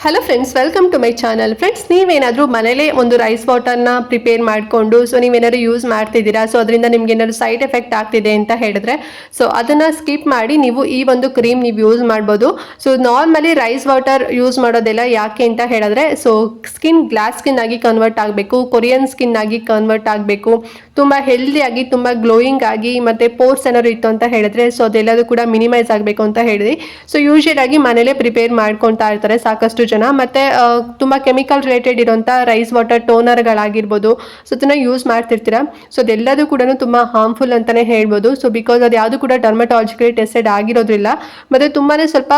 Hello friends welcome to my channel friends ನೀವೇನಾದರೂ ಮನೇಲೇ ಒಂದು ರೈಸ್ ವಾಟರ್ನ ಪ್ರಿಪೇರ್ ಮಾಡಿಕೊಂಡು ಸೊ ನೀವೇನಾದ್ರು ಯೂಸ್ ಮಾಡ್ತಿದ್ದೀರಾ ಸೊ ಅದರಿಂದ ನಿಮ್ಗೆ ಏನಾದ್ರು ಸೈಡ್ ಎಫೆಕ್ಟ್ ಆಗ್ತಿದೆ ಅಂತ ಹೇಳಿದ್ರೆ ಸೊ ಅದನ್ನು ಸ್ಕಿಪ್ ಮಾಡಿ ನೀವು ಈ ಒಂದು ಕ್ರೀಮ್ ನೀವು ಯೂಸ್ ಮಾಡ್ಬೋದು. So normally rice water use ಮಾಡೋದೆಲ್ಲ ಯಾಕೆ ಅಂತ ಹೇಳಿದ್ರೆ ಸೊ ಸ್ಕಿನ್ ಗ್ಲಾಸ್ ಸ್ಕಿನ್ ಆಗಿ ಕನ್ವರ್ಟ್ ಆಗಬೇಕು ಕೊರಿಯನ್ ಸ್ಕಿನ್ ಆಗಿ ಕನ್ವರ್ಟ್ ಆಗಬೇಕು ತುಂಬ ಹೆಲ್ದಿಯಾಗಿ ತುಂಬ ಗ್ಲೋಯಿಂಗ್ ಆಗಿ ಮತ್ತು ಪೋರ್ಸ್ ಏನಾದ್ರು ಇತ್ತು ಅಂತ ಹೇಳಿದ್ರೆ ಸೊ ಅದೆಲ್ಲದೂ ಕೂಡ ಮಿನಿಮೈಸ್ ಆಗಬೇಕು ಅಂತ ಹೇಳಿದ್ವಿ ಸೊ ಯೂಶಲ್ ಆಗಿ ಮನೇಲೇ ಪ್ರಿಪೇರ್ ಮಾಡ್ಕೊತಾ ಇರ್ತಾರೆ ಸಾಕಷ್ಟು ಜನ. ಮತ್ತೆ ತುಂಬ ಕೆಮಿಕಲ್ ರಿಲೇಟೆಡ್ ಇರೋಂಥ ರೈಸ್ ವಾಟರ್ ಟೋನರ್ಗಳಾಗಿರ್ಬೋದು ಸೊ ಅದನ್ನು ಯೂಸ್ ಮಾಡ್ತಿರ್ತೀರಾ? ಸೊ ಅದೆಲ್ಲದೂ ಕೂಡ ತುಂಬ ಹಾರ್ಮ್ಫುಲ್ ಅಂತಾನೆ ಹೇಳ್ಬೋದು. ಸೊ ಬಿಕಾಸ್ ಅದು ಯಾವುದು ಕೂಡ ಡರ್ಮಟಾಲಜಿಕಲಿ ಟೆಸ್ಟೆಡ್ ಆಗಿರೋದ್ರಿಲ್ಲ. ಮತ್ತೆ ತುಂಬಾನೇ ಸ್ವಲ್ಪ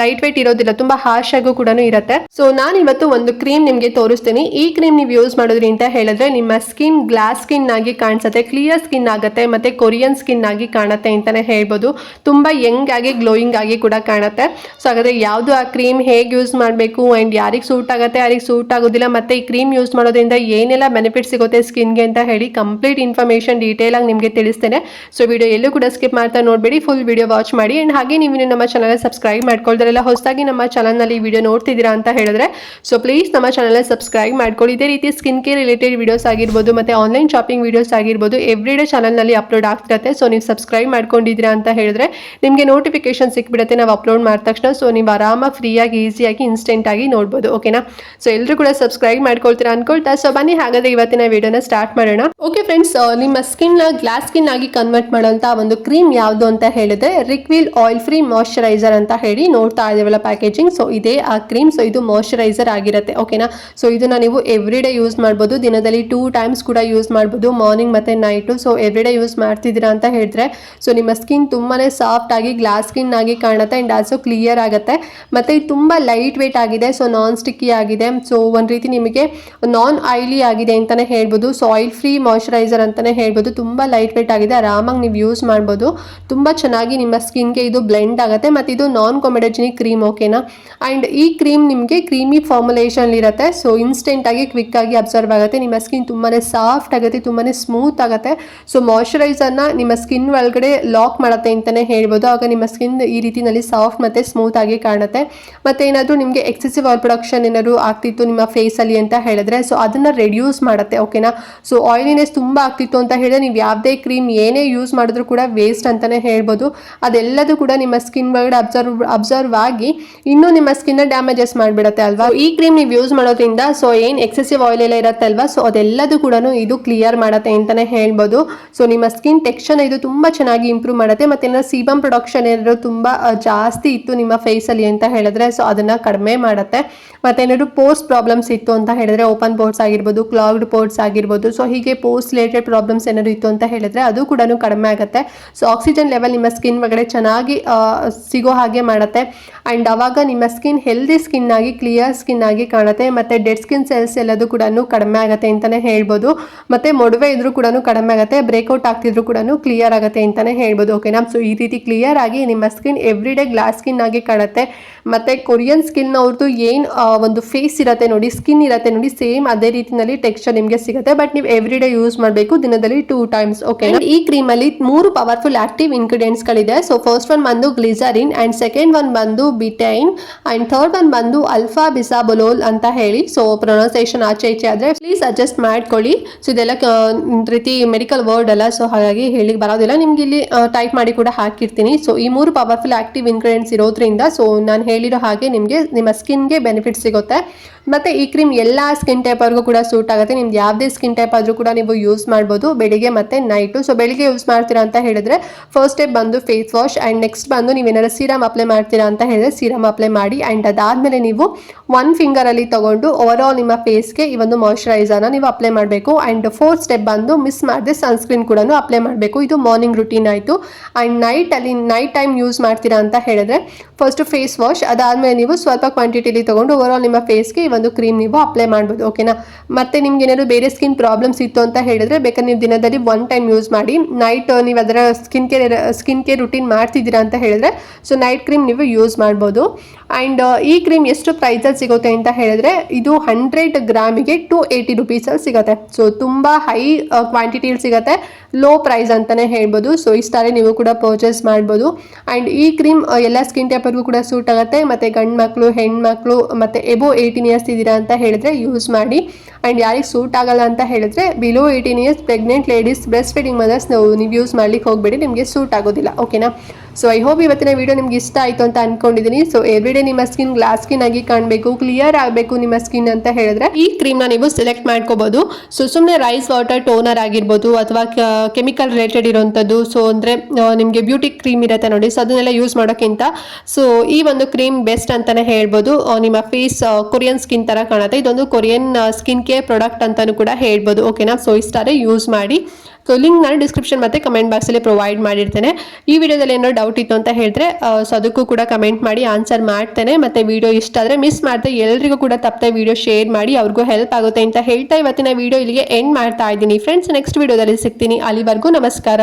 ಲೈಟ್ weight ಇರೋದಿಲ್ಲ, ತುಂಬಾ ಹಾರ್ಶ್ ಆಗು ಕೂಡ ಇರುತ್ತೆ. ಸೊ ನಾನು ಇವತ್ತು ಒಂದು ಕ್ರೀಮ್ ನಿಮಗೆ ತೋರಿಸ್ತೀನಿ. ಈ ಕ್ರೀಮ್ ನೀವು ಯೂಸ್ ಮಾಡೋದ್ರಿ ಅಂತ ಹೇಳಿದ್ರೆ ನಿಮ್ಮ ಸ್ಕಿನ್ ಗ್ಲಾಸ್ ಸ್ಕಿನ್ ಆಗಿ ಕಾಣಿಸುತ್ತೆ. ಕ್ಲಿಯರ್ ಸ್ಕಿನ್ ಆಗುತ್ತೆ ಮತ್ತೆ ಕೊರಿಯನ್ ಸ್ಕಿನ್ ಆಗಿ ಕಾಣುತ್ತೆ ಅಂತಾನೆ ಹೇಳ್ಬೋದು. ತುಂಬಾ ಯಂಗ್ ಆಗಿ ಗ್ಲೋಯಿಂಗ್ ಆಗಿ ಕೂಡ ಕಾಣುತ್ತೆ. ಸೊ ಹಾಗಾದ್ರೆ ಯಾವುದು ಆ ಕ್ರೀಮ್ ಹೇಗೆ ಯೂಸ್ ಮಾಡಬೇಕು ಆ್ಯಂಡ್ ಯಾರಿಗೆ ಸೂಟ್ ಆಗುತ್ತೆ, ಯಾರಿಗೆ ಸೂಟ್ ಆಗೋದಿಲ್ಲ ಮತ್ತೆ ಈ ಕ್ರೀಮ್ ಯೂಸ್ ಮಾಡೋದ್ರಿಂದ ಏನೆಲ್ಲ ಬೆನಿಫಿಟ್ ಸಿಗುತ್ತೆ ಸ್ಕಿನ್ಗೆ ಅಂತ ಹೇಳಿ ಕಂಪ್ಲೀಟ್ ಇನ್ಫಾರ್ಮೇಷನ್ ಡೀಟೇಲ್ ಆಗಿ ನಿಮಗೆ ತಿಳಿಸ್ತೇನೆ. ಸೊ ವಿಡಿಯೋ ಎಲ್ಲೂ ಕೂಡ ಸ್ಕಿಪ್ ಮಾಡ್ತಾ ನೋಡಬೇಡಿ ಫುಲ್ ವಿಡಿಯೋ ವಾಚ್ ಮಾಡಿ ಆ್ಯಂಡ್ ಹಾಗೆ ನೀವು ನಮ್ಮ ಚಾನಲ್ ಸಬ್ಸ್ಕ್ರೈಬ್ ಮಾಡ್ಕೊಳ್ದಾರೆಲ್ಲ ಹೊಸದಾಗಿ ನಮ್ಮ ಚಾನಲ್ನಲ್ಲಿ ವಿಡಿಯೋ ನೋಡ್ತಿದ್ದೀರಾ ಅಂತ ಹೇಳಿದ್ರೆ ಸೊ ಪ್ಲೀಸ್ ನಮ್ಮ ಚಾನಲ್ ಸಬ್ಸ್ಕ್ರೈಬ್ ಮಾಡ್ಕೊಳ್ಳಿ. ಇದೇ ರೀತಿ ಸ್ಕಿನ್ ಕೇರ್ ರಿಲೇಟೆಡ್ ವಿಡಿಯೋಸ್ ಆಗಿರ್ಬೋದು ಮತ್ತೆ ಆನ್ಲೈನ್ ಶಾಪಿಂಗ್ ವಿಡಿಯೋಸ್ ಆಗಿರ್ಬೋದು ಎವ್ರಿ ಡೇ ಚಾನಲ್ನಲ್ಲಿ ಅಪ್ಲೋಡ್ ಆಗ್ತಿರುತ್ತೆ. ಸೊ ನೀವು ಸಬ್ಸ್ಕ್ರೈಬ್ ಮಾಡ್ಕೊಂಡಿದ್ದೀರಾ ಅಂತ ಹೇಳಿದ್ರೆ, ನಿಮಗೆ ನೋಟಿಫಿಕೇಶನ್ ಸಿಕ್ಬಿಡತ್ತೆ. ನಾವು ಅಪ್ಲೋಡ್ ಮಾಡಿದ ತಕ್ಷಣ ಸೊ ನೀವು ಆರಾಮಾಗಿ ಫ್ರೀಯಾಗಿ ಈಸಿಯಾಗಿ ಇನ್ಸ್ಟೆಂಟ್ ಆಗಿ ನೋಡ್ಬೋದು ಓಕೆನಾ ಸೊ ಎಲ್ಲರೂ ಕೂಡ ಸಬ್ಸ್ಕ್ರೈಬ್ ಮಾಡ್ಕೊಳ್ತೀರಾ ಅನ್ಕೊಳ್ತಾ ಸೊ ಬನ್ನಿ ಹಾಗಾದ್ರೆ ಇವತ್ತಿನ ವಿಡಿಯೋನ ಸ್ಟಾರ್ಟ್ ಮಾಡೋಣ. ಓಕೆ ಫ್ರೆಂಡ್ಸ್ ನಿಮ್ಮ ಸ್ಕಿನ್ ಗ್ಲಾಸ್ ಸ್ಕಿನ್ ಆಗಿ ಕನ್ವರ್ಟ್ ಮಾಡೋಂಥ ಒಂದು ಕ್ರೀಮ್ ಯಾವುದು ಅಂತ ಹೇಳಿದ್ರೆ ರಿಕ್ವಿಲ್ ಆಯಿಲ್ ಫ್ರೀ ಮಾಯಶ್ಚರೈಸರ್ ಅಂತ ಹೇಳಿ ನೋಡ್ತಾ ಇದ್ದೇವಲ್ಲ ಪ್ಯಾಕೇಜಿಂಗ್ ಸೊ ಇದೇ ಆ ಕ್ರೀಮ್ ಸೊ ಇದು ಮಾಯಶ್ಚರೈಸರ್ ಆಗಿರುತ್ತೆ ಓಕೆನಾ ಸೊ ಇದನ್ನ ನೀವು ಎವ್ರಿ ಡೇ ಯೂಸ್ ಮಾಡ್ಬೋದು, ದಿನದಲ್ಲಿ ಟೂ ಟೈಮ್ಸ್ ಕೂಡ ಯೂಸ್ ಮಾಡ್ಬೋದು ಮಾರ್ನಿಂಗ್ ಮತ್ತೆ night so every day use ಮಾಡ್ತಿದ್ದೀರಾ ಅಂತ ಹೇಳಿದ್ರೆ ಸೊ ನಿಮ್ಮ ಸ್ಕಿನ್ ತುಂಬಾನೇ ಸಾಫ್ಟ್ ಆಗಿ ಗ್ಲಾಸ್ ಸ್ಕಿನ್ ಆಗಿ ಕಾಣುತ್ತೆ ಅಂಡ್ ಆಲ್ಸೋ ಕ್ಲಿಯರ್ ಆಗುತ್ತೆ. ಮತ್ತೆ ಇದು ತುಂಬಾ ಲೈಟ್ ವೆಯ್ಟ್ ಆಗಿದೆ ಸೊ ನಾನ್ ಸ್ಟಿಕ್ಕಿ ಆಗಿದೆ. ಸೊ ಒಂದು ರೀತಿ ನಿಮಗೆ ನಾನ್ ಆಯಿಲಿ ಆಗಿದೆ ಅಂತಾನೆ ಹೇಳ್ಬೋದು. ಸೊ ಆಯಿಲ್ ಫ್ರೀ ಮಾಯಶ್ಚರೈಸರ್ ಅಂತಾನೆ ಹೇಳ್ಬೋದು. ತುಂಬಾ ಲೈಟ್ ವೆಯ್ಟ್ ಆಗಿದೆ, ಆರಾಮಾಗಿ ನೀವು ಯೂಸ್ ಮಾಡ್ಬೋದು. ತುಂಬಾ ಚೆನ್ನಾಗಿ ನಿಮ್ಮ ಸ್ಕಿನ್ಗೆ ಇದು ಬ್ಲೆಂಡ್ ಆಗುತ್ತೆ. ಮತ್ತೆ ಇದು ನಾನ್ ಕೊಮೆಡಜಿನಿಕ್ ಕ್ರೀಮ್ ಓಕೆನಾ ಅಂಡ್ ಈ ಕ್ರೀಮ್ ನಿಮಗೆ ಕ್ರೀಮಿ ಫಾರ್ಮುಲೇಷನ್ ಇರುತ್ತೆ. ಸೊ ಇನ್ಸ್ಟೆಂಟಾಗಿ ಆಗಿ ಕ್ವಿಕ್ ಆಗಿ ಅಬ್ಸರ್ವ್ ಆಗುತ್ತೆ. ನಿಮ್ಮ ಸ್ಕಿನ್ ತುಂಬಾ ಸಾಫ್ಟ್ ಆಗುತ್ತೆ, ತುಂಬಾನೇ ಸ್ಮೂತ್ ಆಗುತ್ತೆ. ಸೊ ಮಾಯಶ್ಚರೈಸರ್ನ ನಿಮ್ಮ ಸ್ಕಿನ್ ಒಳಗಡೆ ಲಾಕ್ ಮಾಡುತ್ತೆ ಅಂತಾನೆ ಹೇಳ್ಬೋದು. ಆಗ ನಿಮ್ಮ ಸ್ಕಿನ್ ಈ ರೀತಿಯಲ್ಲಿ ಸಾಫ್ಟ್ ಮತ್ತೆ ಸ್ಮೂತ್ ಆಗಿ ಕಾಣುತ್ತೆ. ಮತ್ತೆ ಏನಾದರೂ ನಿಮಗೆ ಎಕ್ಸೆಸಿವ್ ಆಯಿಲ್ ಪ್ರೊಡಕ್ಷನ್ ಏನಾದರೂ ಆಗ್ತಿತ್ತು ನಿಮ್ಮ ಫೇಸಲ್ಲಿ ಅಂತ ಹೇಳಿದ್ರೆ ಸೊ ಅದನ್ನ ರೆಡ್ಯೂಸ್ ಮಾಡುತ್ತೆ ಓಕೆನಾ ಸೊ ಆಯಿಲಿನೆಸ್ ತುಂಬಾ ಆಗ್ತಿತ್ತು ಅಂತ ಹೇಳಿದ್ರೆ, ನೀವು ಯಾವುದೇ ಕ್ರೀಮ್ ಏನೇ ಯೂಸ್ ಮಾಡಿದ್ರು ಕೂಡ ವೇಸ್ಟ್ ಅಂತಾನೆ ಹೇಳ್ಬೋದು. ಅದೆಲ್ಲದೂ ಕೂಡ ನಿಮ್ಮ ಸ್ಕಿನ್ ಒಳಗಡೆ ಅಬ್ಸರ್ವ್ ಅಬ್ಸರ್ವ್ ಆಗಿ ಇನ್ನೂ ನಿಮ್ಮ ಸ್ಕಿನ್ ಡ್ಯಾಮೇಜಸ್ ಮಾಡಿಬಿಡುತ್ತೆ ಅಲ್ವಾ? ಈ ಕ್ರೀಮ್ ನೀವು ಯೂಸ್ ಮಾಡೋದ್ರಿಂದ ಸೊ ಏನು ಎಕ್ಸೆಸಿವ್ ಆಯಿಲ್ ಎಲ್ಲ ಇರುತ್ತೆ ಅಲ್ವಾ? ಸೊ ಅದೆಲ್ಲದೂ ಕೂಡ ಇದು ಕ್ಲಿಯರ್ ಮಾಡುತ್ತೆ. ಅಂತಾನೆ ಹೇಳ್ಬೋದು. ಸೊ ನಿಮ್ಮ ಸ್ಕಿನ್ ಟೆಕ್ಸ್ಚರ್ ಇದು ತುಂಬ ಚೆನ್ನಾಗಿ ಇಂಪ್ರೂವ್ ಮಾಡುತ್ತೆ. ಮತ್ತೆ ಏನಾದ್ರು ಸೀಬಮ್ ಪ್ರೊಡಕ್ಷನ್ ಏನಾದ್ರು ತುಂಬ ಜಾಸ್ತಿ ಇತ್ತು ನಿಮ್ಮ ಫೇಸಲ್ಲಿ ಅಂತ ಹೇಳಿದ್ರೆ ಸೊ ಅದನ್ನು ಕಡಿಮೆ ಮಾಡುತ್ತೆ. ಮತ್ತೆ ಏನಾದ್ರು ಪೋರ್ಸ್ ಪ್ರಾಬ್ಲಮ್ಸ್ ಇತ್ತು ಅಂತ ಹೇಳಿದ್ರೆ ಓಪನ್ ಪೋರ್ಟ್ಸ್ ಆಗಿರ್ಬೋದು ಕ್ಲಾಗ್ಡ್ ಪೋರ್ಟ್ಸ್ ಆಗಿರ್ಬೋದು ಸೊ ಹೀಗೆ ಪೋಸ್ಟ್ ರಿಲೇಟೆಡ್ ಪ್ರಾಬ್ಲಮ್ಸ್ ಏನಾದ್ರು ಇತ್ತು ಅಂತ ಹೇಳಿದ್ರೆ, ಅದು ಕೂಡ ಕಡಿಮೆ ಆಗುತ್ತೆ. ಸೊ ಆಕ್ಸಿಜನ್ ಲೆವೆಲ್ ನಿಮ್ಮ ಸ್ಕಿನ್ ಒಳಗಡೆ ಚೆನ್ನಾಗಿ ಸಿಗೋ ಹಾಗೆ ಮಾಡುತ್ತೆ. ಆ್ಯಂಡ್ ಅವಾಗ ನಿಮ್ಮ ಸ್ಕಿನ್ ಹೆಲ್ದಿ ಸ್ಕಿನ್ ಆಗಿ ಕ್ಲಿಯರ್ ಸ್ಕಿನ್ ಆಗಿ ಕಾಣುತ್ತೆ. ಮತ್ತೆ ಡೆಡ್ ಸ್ಕಿನ್ ಸೆಲ್ಸ್ ಎಲ್ಲದೂ ಕೂಡ ಕಡಿಮೆ ಆಗುತ್ತೆ ಅಂತಾನೆ ಹೇಳ್ಬೋದು. ಮತ್ತೆ ಮೊಡವೆ ಇದ್ರೂ ಕೂಡ ಕಡಿಮೆ ಆಗುತ್ತೆ, ಬ್ರೇಕ್ಔಟ್ ಆಗ್ತಿದ್ರು ಕೂಡ ಕ್ಲಿಯರ್ ಆಗುತ್ತೆ ಅಂತಾನೆ ಹೇಳ್ಬೋದು, ಓಕೆನಾ? ಸೊ ಈ ರೀತಿ ಕ್ಲಿಯರ್ ಆಗಿ ನಿಮ್ಮ skin every day glass skin ಆಗಿ ಕಾಣುತ್ತೆ. ಮತ್ತೆ ಕೊರಿಯನ್ ಸ್ಕಿನ್ ಅವ್ರದ್ದು ಏನು ಒಂದು ಫೇಸ್ ಇರುತ್ತೆ ನೋಡಿ ಸ್ಕಿನ್ ಇರುತ್ತೆ ನೋಡಿ ಸೇಮ್ ಅದೇ ರೀತಿಯಲ್ಲಿ ಟೆಕ್ಸ್ಚರ್ ನಿಮಗೆ ಸಿಗುತ್ತೆ. ಬಟ್ ನೀವು ಎವ್ರಿ ಡೇ ಯೂಸ್ ಮಾಡಬೇಕು ದಿನದಲ್ಲಿ ಟೂ ಟೈಮ್ಸ್ ಓಕೆ ಈ ಕ್ರೀಮ್ ಅಲ್ಲಿ ಮೂರು ಪವರ್ಫುಲ್ ಆಕ್ಟಿವ್ ಇಂಗ್ರೀಡಿಯೆಂಟ್ಸ್ ಗಳಿದೆ. ಸೊ ಫಸ್ಟ್ ಒನ್ ಬಂದು ಗ್ಲಿಸರಿನ್ ಅಂಡ್ ಸೆಕೆಂಡ್ ಒನ್ ಬಂದು ಬಿಟೈನ್ ಅಂಡ್ ಥರ್ಡ್ ಒನ್ ಬಂದು ಅಲ್ಫಾ ಬಿಸಾಬೊಲೋಲ್ ಅಂತ ಹೇಳಿ. ಸೊ ಪ್ರೊನೌನ್ಸೇಷನ್ ಆಚೆ ಈಚೆ ಆದರೆ ಪ್ಲೀಸ್ ಅಡ್ಜಸ್ಟ್ ಮಾಡ್ಕೊಳ್ಳಿ. ಸೊ ಇದೆಲ್ಲ ರೀತಿ ಮೆಡಿಕಲ್ ವರ್ಡ್ ಅಲ್ಲ. ಸೊ ಹಾಗಾಗಿ ಹೇಳಿ ಬರೋದಿಲ್ಲ. ನಿಮ್ಗೆ ಇಲ್ಲಿ ಟೈಪ್ ಮಾಡಿ ಕೂಡ ಹಾಕಿರ್ತೀನಿ. ಸೊ ಈ ಮೂರು ಪವರ್ಫುಲ್ ಆಕ್ಟಿವ್ ಇಂಗ್ರೀಡಿಯೆಂಟ್ಸ್ ಇರೋದ್ರಿಂದ ಸೊ ನಾನು ಹೇಳಿರೋ ಹಾಗೆ ನಿಮಗೆ, ನಿಮ್ಮ ಸ್ಕಿನ್ಗೆ ಬೆನಿಫಿಟ್ ಸಿಗುತ್ತೆ. ಮತ್ತೆ ಈ ಕ್ರೀಮ್ ಎಲ್ಲ ಸ್ಕಿನ್ ಟೈಪ್ ಅವ್ರಿಗೂ ಕೂಡ ಸೂಟ್ ಆಗುತ್ತೆ. ನಿಮ್ದು ಯಾವುದೇ ಸ್ಕಿನ್ ಟೈಪ್ ಆದರೂ ಕೂಡ ನೀವು ಯೂಸ್ ಮಾಡ್ಬೋದು ಬೆಳಿಗ್ಗೆ ಮತ್ತೆ ನೈಟು ಸೊ ಬೆಳಿಗ್ಗೆ ಯೂಸ್ ಮಾಡ್ತೀರಾ ಅಂತ ಹೇಳಿದ್ರೆ ಫಸ್ಟ್ ಸ್ಟೆಪ್ ಬಂದು ಫೇಸ್ ವಾಶ್ ಆ್ಯಂಡ್ ನೆಕ್ಸ್ಟ್ ಬಂದು ನೀವು ನೀವೇನಾದ್ರು ಸೀರಮ್ ಅಪ್ಲೈ ಮಾಡ್ತೀರಾ ಅಂತ ಹೇಳಿದ್ರೆ ಸೀರಮ್ ಅಪ್ಲೈ ಮಾಡಿ ಆ್ಯಂಡ್ ಅದಾದಮೇಲೆ ನೀವು ಒನ್ ಫಿಂಗರ್ ಅಲ್ಲಿ ತಗೊಂಡು ಓವರ್ ಆಲ್ ನಿಮ್ಮ ಫೇಸ್ಗೆ ಈ ಒಂದು ಮಾಯಶ್ಚರೈಸರ್ನ ನೀವು ಅಪ್ಲೈ ಮಾಡಬೇಕು. ಅಂಡ್ ಫೋರ್ತ್ ಸ್ಟೆಪ್ ಬಂದು ಮಿಸ್ ಮಾಡದೆ ಸನ್ಸ್ಕ್ರೀನ್ ಕೂಡ ಅಪ್ಲೈ ಮಾಡಬೇಕು. ಇದು ಮಾರ್ನಿಂಗ್ ರುಟೀನ್ ಆಯಿತು. ನೈಟ್ ಅಲ್ಲಿ ನೈಟ್ ಟೈಮ್ ಯೂಸ್ ಮಾಡ್ತೀರಾ ಅಂತ ಹೇಳಿದ್ರೆ ಫಸ್ಟ್ ಫೇಸ್ ವಾಶ್ ಅದಾದ್ಮೇಲೆ ನೀವು ಸ್ವಲ್ಪ ಕ್ವಾಂಟಿಟಿಲಿ ತಗೊಂಡು ಆಲ್ ನಿಮ್ಮ ಫೇಸ್ಗೆ ಈ ಒಂದು ಕ್ರೀಮ್ ನೀವು ಅಪ್ಲೈ ಮಾಡ್ಬೋದು ಓಕೆನಾ ಮತ್ತೆ ನಿಮ್ಗೆ ಏನಾದ್ರು ಬೇರೆ ಸ್ಕಿನ್ ಪ್ರಾಬ್ಲಮ್ಸ್ ಇತ್ತು ಅಂತ ಹೇಳಿದ್ರೆ ಬೇಕಾದ್ರೆ ನೀವು ದಿನದಲ್ಲಿ ಒನ್ ಟೈಮ್ ಯೂಸ್ ಮಾಡಿ ನೈಟ್ ನೀವು ಅದರ skin care skin care routine ಮಾಡ್ತಿದ್ದೀರಾ ಅಂತ ಹೇಳಿದ್ರೆ ಸೊ ನೈಟ್ ಕ್ರೀಮ್ ನೀವು ಯೂಸ್ ಮಾಡ್ಬೋದು. ಆ್ಯಂಡ್ ಈ ಕ್ರೀಮ್ ಎಷ್ಟು ಪ್ರೈಸಲ್ಲಿ ಸಿಗುತ್ತೆ ಅಂತ ಹೇಳಿದ್ರೆ, ಇದು ಹಂಡ್ರೆಡ್ ಗ್ರಾಮಿಗೆ ಟು ಏಯ್ಟಿ ರುಪೀಸಲ್ಲಿ ಸಿಗುತ್ತೆ. ಸೊ ತುಂಬ ಹೈ ಕ್ವಾಂಟಿಟಿಯಲ್ಲಿ ಸಿಗುತ್ತೆ ಲೋ ಪ್ರೈಸ್ ಅಂತಲೇ ಹೇಳ್ಬೋದು. ಸೊ ಇಷ್ಟಾರೆ ನೀವು ಕೂಡ ಪರ್ಚೇಸ್ ಮಾಡ್ಬೋದು. ಆ್ಯಂಡ್ ಈ ಕ್ರೀಮ್ ಎಲ್ಲ ಸ್ಕಿನ್ ಟೈಪರ್ಗೂ ಕೂಡ ಸೂಟ್ ಆಗುತ್ತೆ. ಕಾಣುತ್ತೆ ಮತ್ತು ಗಂಡು ಮಕ್ಕಳು ಹೆಣ್ಮಕ್ಳು ಮತ್ತು ಎಬೋ ಏಯ್ಟೀನ್ ಇಯರ್ಸ್ ಇದ್ದೀರಾ ಅಂತ ಹೇಳಿದ್ರೆ ಯೂಸ್ ಮಾಡಿ. ಆ್ಯಂಡ್ ಯಾರಿಗೆ ಸೂಟ್ ಆಗಲ್ಲ ಅಂತ ಹೇಳಿದ್ರೆ below eighteen years pregnant ladies breast feeding mothers ನಾವು, ನೀವು ಯೂಸ್ ಮಾಡ್ಲಿಕ್ಕೆ ಹೋಗಬೇಡಿ, ನಿಮಗೆ ಸೂಟ್ ಆಗೋದಿಲ್ಲ ಓಕೆನಾ ಸೊ ಐ ಹೋಪ್ ಇವತ್ತಿನ ವಿಡಿಯೋ ನಿಮ್ಗೆ ಇಷ್ಟ ಆಯಿತು ಅಂತ ಅನ್ಕೊಂಡಿದ್ದೀನಿ ಸೊ ಎವ್ರಿಡೇ ನಿಮ್ಮ ಸ್ಕಿನ್ ಗ್ಲಾಸ್ ಸ್ಕಿನ್ ಆಗಿ ಕಾಣಬೇಕು ಕ್ಲಿಯರ್ ಆಗಬೇಕು ನಿಮ್ಮ ಸ್ಕಿನ್ ಅಂತ ಹೇಳಿದ್ರೆ ಈ ಕ್ರೀಮ್ನ ನೀವು ಸೆಲೆಕ್ಟ್ ಮಾಡ್ಕೋಬಹುದು ಸೊ ಸುಮ್ಮನೆ ರೈಸ್ ವಾಟರ್ ಟೋನರ್ ಆಗಿರ್ಬೋದು ಅಥವಾ ಕೆಮಿಕಲ್ ರಿಲೇಟೆಡ್ ಇರೋವಂಥದ್ದು ಸೊ ಅಂದರೆ ನಿಮಗೆ ಬ್ಯೂಟಿ ಕ್ರೀಮ್ ಇರುತ್ತೆ ನೋಡಿ. ಸೊ ಅದನ್ನೆಲ್ಲ ಯೂಸ್ ಮಾಡೋಕ್ಕಿಂತ ಸೊ ಈ ಒಂದು ಕ್ರೀಮ್ ಬೆಸ್ಟ್ ಅಂತಲೇ ಹೇಳ್ಬೋದು. ನಿಮ್ಮ ಫೇಸ್ ಕೊರಿಯನ್ ಸ್ಕಿನ್ ಥರ ಕಾಣುತ್ತೆ. ಇದೊಂದು ಕೊರಿಯನ್ ಸ್ಕಿನ್ ಕೇರ್ ಪ್ರಾಡಕ್ಟ್ ಅಂತಲೂ ಕೂಡ ಹೇಳ್ಬೋದು. ಓಕೆನಾ ಸೊ ಇಷ್ಟಾರೆ ಯೂಸ್ ಮಾಡಿ. ಸೊ ಲಿಂಕ್ ನಾನು ಡಿಸ್ಕ್ರಿಪ್ಷನ್ ಮತ್ತು ಕಮೆಂಟ್ ಬಾಕ್ಸಲ್ಲಿ ಪ್ರೊವೈಡ್ ಮಾಡಿರ್ತೇನೆ. ಈ ವಿಡಿಯೋದಲ್ಲಿ ಏನೋ ಡೌಟ್ ಇತ್ತು ಅಂತ ಹೇಳಿದ್ರೆ ಸೊ ಅದಕ್ಕೂ ಕೂಡ ಕಮೆಂಟ್ ಮಾಡಿ ಆನ್ಸರ್ ಮಾಡ್ತೇನೆ. ಮತ್ತು ವಿಡಿಯೋ ಇಷ್ಟ ಆದರೆ ಮಿಸ್ ಮಾಡಿದೆ, ಎಲ್ರಿಗೂ ಕೂಡ ತಪ್ಪದೆ ವಿಡಿಯೋ ಶೇರ್ ಮಾಡಿ, ಅವ್ರಿಗೂ ಹೆಲ್ಪ್ ಆಗುತ್ತೆ ಅಂತ ಹೇಳ್ತಾ ಇವತ್ತಿನ ವಿಡಿಯೋ ಇಲ್ಲಿಗೆ ಎಂಡ್ ಮಾಡ್ತಾ ಇದ್ದೀನಿ. ಫ್ರೆಂಡ್ಸ್ ನೆಕ್ಸ್ಟ್ ವಿಡಿಯೋದಲ್ಲಿ ಸಿಗ್ತೀನಿ. ಅಲ್ಲಿವರೆಗೂ ನಮಸ್ಕಾರ.